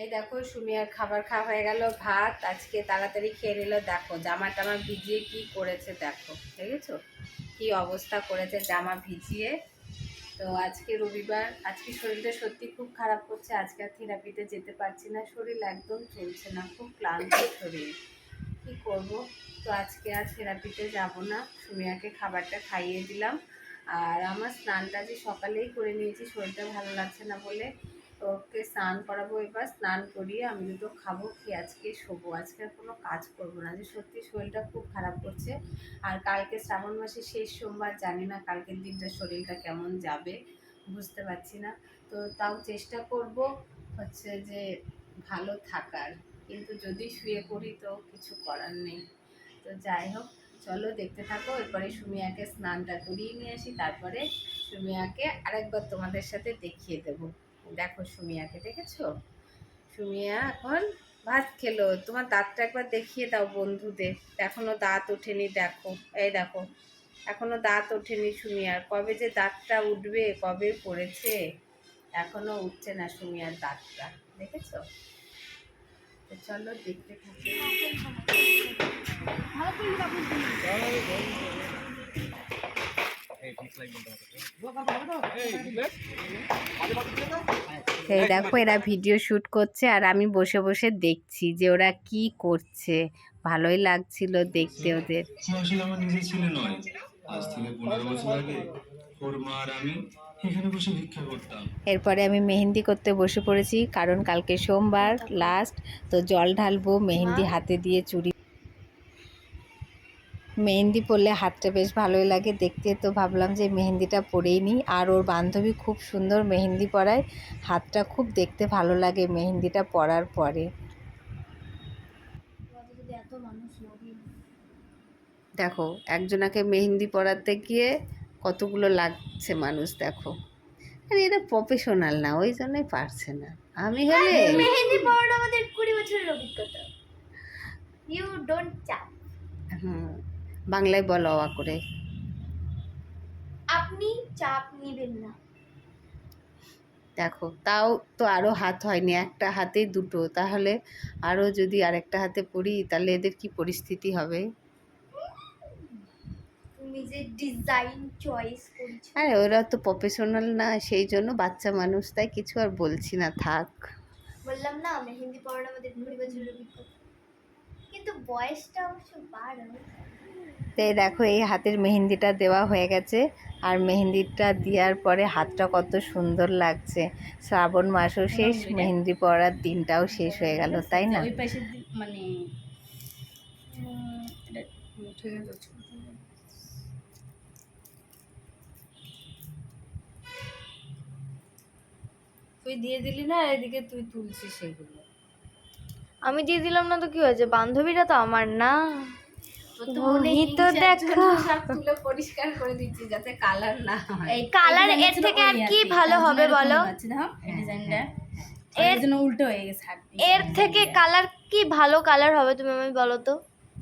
এই দেখো সুমিয়ার খাবার খাওয়া হয়ে গেল, ভাত। আজকে তাড়াতাড়ি খেয়ে নিল, দেখো জামা টামা ভিজিয়ে কি করেছে দেখো, দেখেছ? কি অবস্থা করেছে জামা ভিজিয়ে। তো আজকে রবিবার, আজকে শরীরটা সত্যি খুব খারাপ করছে, আজকে আর থেরাপিতে যেতে পারছি না, শরীর একদম চলছে না, খুব ক্লান্ত শরীর। কি করব? তো আজকে আর থেরাপিতে যাব না, সুমিয়াকে খাবারটা খাইয়ে দিলাম। আর আমার স্নানটা যে সকালেই করে নিয়েছি, শরীরটা ভালো লাগছে না বলে তো ওকে স্নান করাবো, এবার স্নান করিয়ে আমি দুটো খাব, খেয়ে আজকে শোবো। আজকে আর কোনো কাজ করব না, যে সত্যি শরীরটা খুব খারাপ করছে। আর কালকে শ্রাবণ মাসের শেষ সোমবার, জানি না কালকের দিনটা শরীরটা কেমন যাবে, বুঝতে পারছি না। তো তাও চেষ্টা করব হচ্ছে যে ভালো থাকার, কিন্তু যদি শুয়ে পড়ি তো কিছু করার নেই। তো যাই হোক, চলো দেখতে থাকো, এরপরে সুমিয়াকে স্নানটা করিয়ে নিয়ে আসি, তারপরে সুমিয়াকে আরেকবার তোমাদের সাথে দেখিয়ে দেবো। দেখো সুমিয়াকে দেখেছ? সুমিয়া এখন ভাত খেলো। তোমার দাঁতটা একবার দেখিয়ে দাও বন্ধুদের। এখনও দাঁত ওঠেনি দেখো। এই দেখো এখনও দাঁত ওঠেনি সুমিয়ার। কবে যে দাঁতটা উঠবে কবে পড়েছে এখনও উঠছে না সুমিয়ার দাঁতটা। দেখেছ? তো চলো দেখতে থাকি। এই দেখো এরা ভিডিও শ্যুট করছে আর আমি বসে বসে দেখছি যে ওরা কি করছে। ভালোই লাগছিল দেখতে ওদের। আমার নিজের ছেলে নয়। আজ থেকে পনেরো বছর আগে ওর মা আর আমি এখানে বসে ভিক্ষা করতাম। এরপরে আমি মেহেন্দি করতে বসে পড়েছি কারণ কালকে সোমবার লাস্ট তো জল ঢালবো মেহেন্দি হাতে দিয়ে চুড়ি মেহেন্দি পরলে হাতটা বেশ ভালোই লাগে। দেখতে তো ভাবলাম যে মেহেন্দিটা পরেই নিই। আর ওর বান্ধবী খুব সুন্দর মেহেন্দি পরায়। হাতটা খুব দেখতে ভালো লাগে মেহেন্দিটা পরার পরে। দেখো একজনাকে মেহেন্দি পরাতে গিয়ে কতগুলো লাগছে মানুষ দেখো। আর এটা প্রফেশনাল না ওই জন্যই পারছে না। আমি হলে মেহেন্দি পাওয়ার আমাদের কুড়ি বছরের অভিজ্ঞতা। ইউ ডোন্ট চাপ। হুম। বাংলায় বলো অওয়া করে। আপনি চাপ নেবেন না। দেখো তাও তো আরও হাত হয়নি একটা হাতে দুটো। তাহলে আরও যদি আরেকটা হাতে পড়ি তাহলে এদের কি পরিস্থিতি হবে? ডিজাইন চয়েস আরে ওরা তো প্রফেশনাল না সেই জন্য বাচ্চা মানুষ তাই কিছু আর বলছি না থাক। বললাম না মেহেন্দি পাওয়ার আমাদের বছরের কিন্তু বয়সটা অবশ্য বারো তো এই দেখো এই হাতের মেহেন্দিটা দেওয়া হয়ে গেছে। আর মেহেন্দিটা দেওয়ার পরে হাতটা কত সুন্দর লাগছে। শ্রাবণ মাসও শেষ মেহেন্দি পরার দিনটাও শেষ হয়ে গেল তাই না? মানে তুই দিয়ে দিলি না এদিকে তুই তুলছিস সেগুলো। আমি দিয়ে দিলাম না তো কি হয়েছে? বান্ধবীরা তো আমার না। দেখো। পরিষ্কার করে দিচ্ছি যাতে কালার না হয়। এই কালারের থেকে আর কি ভালো হবে বলো? এই ডিজাইনটা এর- জন্য উল্টো হয়ে গেছে এর থেকে কালার কি ভালো কালার হবে তুমি আমি বলো তো?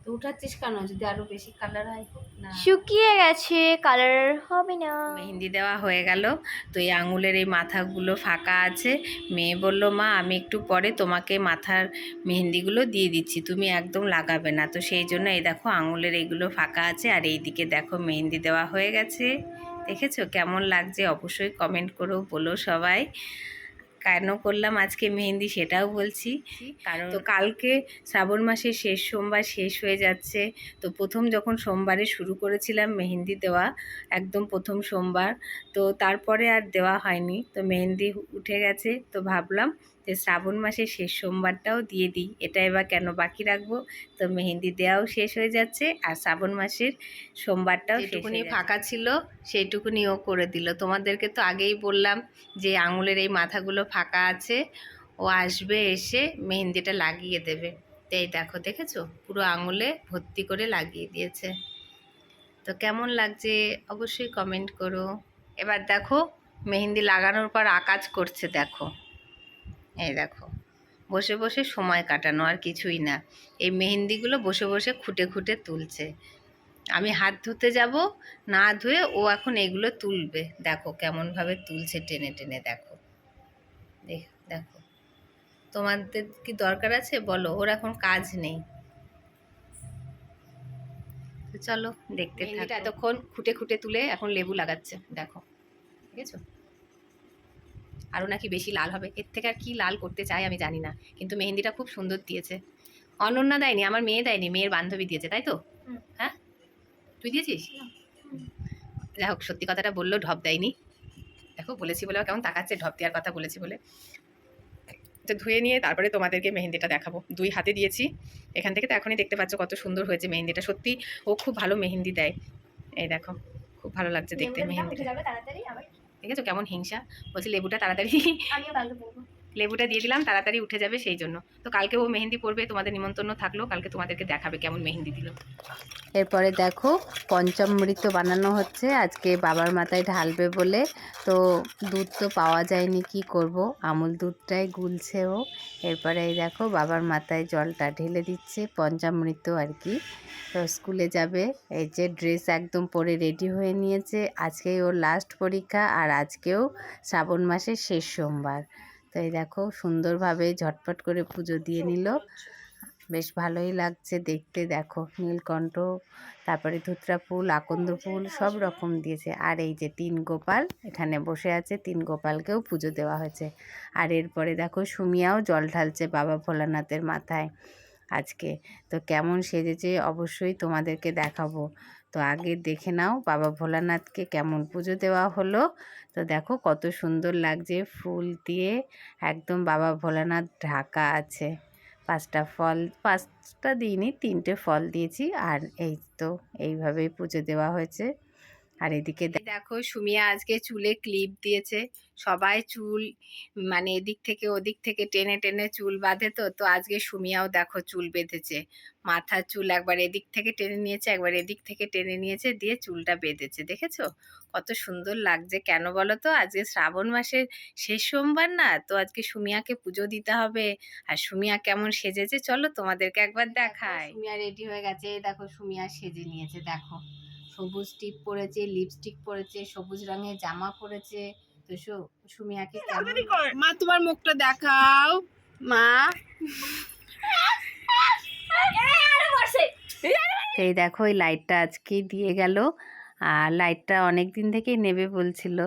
উঠাচ্ছিস কেন যদি আরও বেশি কালার হয়। শুকিয়ে গেছে কালার হবে না। মেহেন্দি দেওয়া হয়ে গেল। তো এই আঙুলের এই মাথাগুলো ফাঁকা আছে। মেয়ে বলল মা আমি একটু পরে তোমাকে মাথার মেহেন্দিগুলো দিয়ে দিচ্ছি। তুমি একদম লাগাবে না। তো সেই জন্য এই দেখো আঙুলের এইগুলো ফাঁকা আছে। আর এই দিকে দেখো মেহেন্দি দেওয়া হয়ে গেছে। দেখেছ? কেমন লাগছে? অবশ্যই কমেন্ট করো বলো সবাই। কেন করলাম আজকে মেহেন্দি সেটাও বলছি। কারণ তো কালকে শ্রাবণ মাসের শেষ সোমবার শেষ হয়ে যাচ্ছে। তো প্রথম যখন সোমবারে শুরু করেছিলাম মেহেন্দি দেওয়া একদম প্রথম সোমবার তো তারপরে আর দেওয়া হয়নি। তো মেহেন্দি উঠে গেছে তো ভাবলাম যে শ্রাবণ মাসের শেষ সোমবারটাও দিয়ে দিই। এটা এবার কেন বাকি রাখব? তো মেহেন্দি দেওয়াও শেষ হয়ে যাচ্ছে আর শ্রাবণ মাসের সোমবারটাও যেটুকুনি ফাঁকা ছিল সেইটুকুনি ও করে দিল। তোমাদেরকে তো আগেই বললাম যে আঙুলের এই মাথাগুলো ফাঁকা আছে। ও আসবে এসে মেহেন্দিটা লাগিয়ে দেবে। তো এই দেখো দেখেছ? পুরো আঙুলে ভর্তি করে লাগিয়ে দিয়েছে। তো কেমন লাগছে অবশ্যই কমেন্ট করো। এবার দেখো মেহেন্দি লাগানোর পর আকাজ করছে দেখো। এই দেখো। বসে বসে সময় কাটানো আর কিছুই না। এই মেহেন্দিগুলো বসে বসে খুঁটে খুঁটে তুলছে। আমি হাত ধুতে যাব না ধুয়ে ও এখন এগুলো তুলবে। দেখো কেমনভাবে তুলছে টেনে টেনে দেখো। দেখ দেখো। তোমাদের কি দরকার আছে? বলো ওর এখন কাজ নেই। চলো দেখতে এতক্ষণ খুঁটে খুঁটে তুলে এখন লেবু লাগাচ্ছে। দেখো ঠিক আছে আরও নাকি বেশি লাল হবে। এর থেকে আর কী লাল করতে চাই আমি জানি না কিন্তু মেহেন্দিটা খুব সুন্দর দিয়েছে। অনন্যা দেয়নি আমার মেয়ে দেয়নি মেয়ের বান্ধবী দিয়েছে তাই তো? হ্যাঁ? তুই দিয়েছিস? যাই হোক সত্যি কথাটা বলল ঢপ দেয়নি। দেখো বলেছি বলে কেমন তাকাচ্ছে ঢপ দেওয়ার কথা বলেছি বলে। তো ধুয়ে নিয়ে তারপরে তোমাদেরকে মেহেন্দিটা দেখাবো। দুই হাতে দিয়েছি এখান থেকে তো এখনই দেখতে পাচ্ছ কত সুন্দর হয়েছে মেহেন্দিটা। সত্যি ও খুব ভালো মেহেন্দি দেয়। এই দেখো খুব ভালো লাগছে দেখতে মেহেন্দিটা আছে? কেমন হিংসা? বলছি লেবুটা তাড়াতাড়ি লেবুটা দিয়ে দিলাম, তাড়াতাড়ি উঠে যাবে সেই জন্য। তো কালকে ও মেহেন্দি পড়বে তোমাদের নিমন্ত্রণ থাকল, কালকে তোমাদেরকে দেখাবে কেমন মেহেন্দি দিল। এরপরে দেখো, পঞ্চমৃত বানানো হচ্ছে, আজকে বাবার মাথায় ঢালবে বলে। তো দুধ তো পাওয়া যায়নি, কি করব? আমুল দুধটাই গুলছে ও। এরপরে এই দেখো, বাবার মাথায় জলটা ঢেলে দিচ্ছে, পঞ্চামৃত আর কি। তো স্কুলে যাবে, এই যে ড্রেস একদম পরে রেডি হয়ে নিয়েছে। আজকেই ওর লাস্ট পরীক্ষা, আর আজকেও শ্রাবণ মাসের শেষ সোমবার। তো এই দেখো সুন্দরভাবে ঝটপট করে পুজো দিয়ে নিল। বেশ ভালোই লাগছে দেখতে, দেখো নীলকণ্ঠ, তারপরে ধুতরা ফুল, আকন্দ ফুল সব রকম দিয়েছে। আর এই যে তিন গোপাল, এখানে বসে আছে, তিন গোপালকেও পুজো দেওয়া হয়েছে। আর এরপরে দেখো সুমিয়াও জল ঢালছে বাবা ভোলানাথের মাথায় আজকে। তো কেমন সেজেছে অবশ্যই তোমাদেরকে দেখাবো। তো আগে দেখে নাও বাবা ভোলানাথকে কেমন পুজো দেওয়া হলো। তো দেখো কত সুন্দর লাগছে ফুল দিয়ে একদম বাবা ভোলানাথ ঢাকা আছে। পাঁচটা ফল, পাঁচটা দিইনি তিনটে ফল দিয়েছি আর এই তো এইভাবেই পুজো দেওয়া হয়েছে। আর এদিকে দেখো সুমিয়া আজকে চুলে ক্লিপ দিয়েছে। সবাই চুল মানে এদিক থেকে ওদিক থেকে টেনে টেনে চুল বাঁধে তো তো আজকে সুমিয়াও দেখো চুল বেঁধেছে। মাথার চুল একবার এদিক থেকে টেনে নিয়েছে একবার এদিক থেকে টেনে নিয়েছে দিয়ে চুলটা বেঁধেছে দেখেছ? কত সুন্দর লাগছে কেন বলো তো? আজকে শ্রাবণ মাসের শেষ সোমবার না তো আজকে সুমিয়াকে পুজো দিতে হবে। আর সুমিয়া কেমন সেজেছে চলো তোমাদেরকে একবার দেখায় সুমিয়া রেডি হয়ে গেছে দেখো সুমিয়া সেজে নিয়েছে দেখো। সবুজ টিপ পরেছে লিপস্টিক পরেছে সবুজ রঙের জামা পরেছে। তো সুমিয়াকে মা তোমার মুখটা দেখাও। মা। এই দেখো এই লাইটটা আজকে দিয়ে গেল। আর লাইটটা অনেক দিন থেকেই নেবে বলছিল।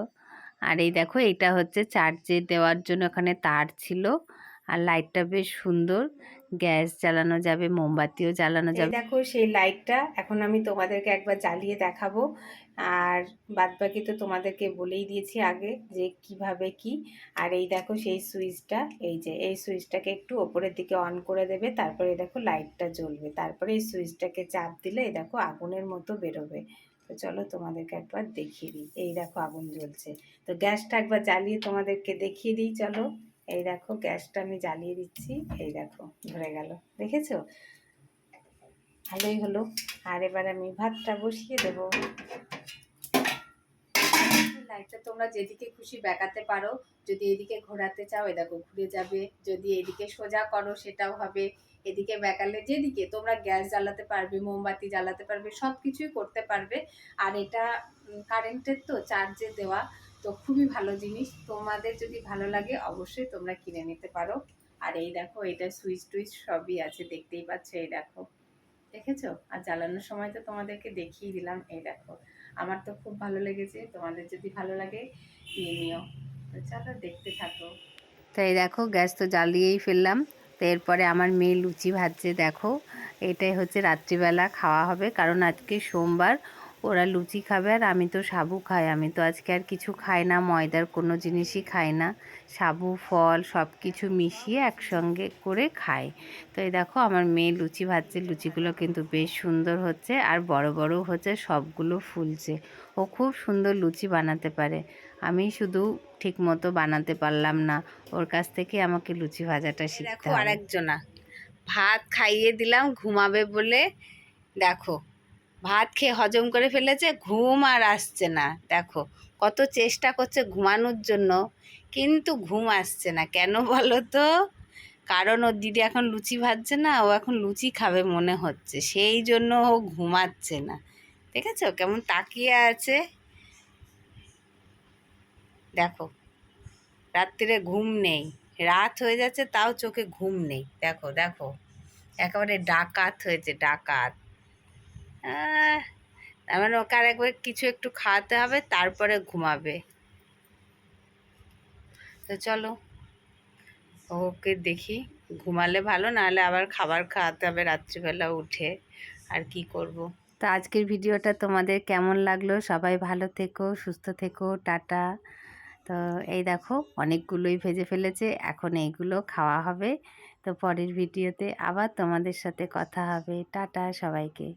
আর এই দেখো এইটা হচ্ছে চার্জে দেওয়ার জন্য ওখানে তার ছিল। আর লাইটটা বেশ সুন্দর। গ্যাস জ্বালানো যাবে মোমবাতিও জ্বালানো যাবে। দেখো সেই লাইটটা এখন আমি তোমাদেরকে একবার জ্বালিয়ে দেখাবো। আর বাদবাকি তো তোমাদেরকে বলেই দিয়েছি আগে যে কীভাবে কি। আর এই দেখো সেই সুইচটা এই যে এই সুইচটাকে একটু ওপরের দিকে অন করে দেবে তারপরে এই দেখো লাইটটা জ্বলবে। তারপরে এই সুইচটাকে চাপ দিলে এই দেখো আগুনের মতো বেরোবে। তো চলো তোমাদেরকে একবার দেখিয়ে দিই। এই দেখো আগুন জ্বলছে। তো গ্যাসটা একবার জ্বালিয়ে তোমাদেরকে দেখিয়ে দিই চলো। এই দেখো, গ্যাসটা আমি জ্বালিয়ে দিচ্ছি। এই দেখো, ধরে গেল। দেখেছ? ভালোই হলো। আর এবার আমি ভাতটা বসিয়ে দেবো। লাইটটা তোমরা যেদিকে খুশি বেঁকাতে পারো। যদি এদিকে ঘোরাতে চাও, এ দেখো, ঘুরে যাবে। যদি এদিকে সোজা করো, সেটাও হবে। এদিকে বেঁকালে যেদিকে তোমরা গ্যাস জ্বালাতে পারবে, মোমবাতি জ্বালাতে পারবে সব কিছুই করতে পারবে। আর এটা কারেন্টের তো চার্জে দেওয়া। তো খুবই ভালো জিনিস। তোমাদের যদি ভালো লাগে, অবশ্যই তোমরা কিনে নিতে পারো। আর এই দেখো, এটা সুইচ টুইচ সবই আছে, দেখতেই পাচ্ছ এই দেখো। দেখেছ? আর জ্বালানোর সময় তো তোমাদেরকে দেখিয়ে দিলাম, এই দেখো। আমার তো খুব ভালো লেগেছে, তোমাদের যদি ভালো লাগে, নিয়ে নিও। তো চলো, দেখতে থাকো। তো এই দেখো, গ্যাস তো জ্বালিয়েই ফেললাম। তো এরপরে আমার মেয়ে লুচি ভাজছে, দেখো। এটাই হচ্ছে রাত্রিবেলা খাওয়া হবে, কারণ আজকে সোমবার। ওরা লুচি খাবে আর আমি তো সাবু খাই। আমি তো আজকে আর কিছু খাই না ময়দার কোনো জিনিসই খাই না। সাবু ফল সব কিছু মিশিয়ে একসঙ্গে করে খাই। তো এই দেখো আমার মেয়ে লুচি ভাজছে লুচিগুলো কিন্তু বেশ সুন্দর হচ্ছে আর বড় বড় হচ্ছে সবগুলো ফুলছে। ও খুব সুন্দর লুচি বানাতে পারে। আমি শুধু ঠিক মতো বানাতে পারলাম না ওর কাছ থেকে আমাকে লুচি ভাজাটা শিখতে হবে। আরেকজনা ভাত খাইয়ে দিলাম ঘুমাবে বলে। দেখো ভাত খেয়ে হজম করে ফেলেছে, ঘুম আর আসছে না। দেখো, কত চেষ্টা করছে ঘুমানোর জন্য, কিন্তু ঘুম আসছে না। কেন বলো তো? কারণ ওর দিদি এখন লুচি ভাজছে না, ও এখন লুচি খাবে মনে হচ্ছে। সেই জন্য ও ঘুমাচ্ছে না। দেখেছ কেমন তাকিয়ে আছে? দেখো, রাত্রিরে ঘুম নেই। রাত হয়ে যাচ্ছে, তাও চোখে ঘুম নেই। দেখো দেখো, একেবারে ডাকাত হয়েছে, ডাকাত। তার মানে ওকে আর একবার কিছু একটু খাওয়াতে হবে, তারপরে ঘুমাবে। তো চলো, ওকে দেখি, ঘুমালে ভালো, নাহলে আবার খাবার খাওয়াতে হবে রাত্রিবেলা উঠে, আর কি করব। তো আজকের ভিডিওটা তোমাদের কেমন লাগল? সবাই ভালো থেকো, সুস্থ থেকো, টাটা। তো এই দেখো, অনেকগুলোই ভেজে ফেলেছে, এখন এইগুলো খাওয়া হবে। তো পরের ভিডিওতে আবার তোমাদের সাথে কথা হবে। টাটা সবাইকে।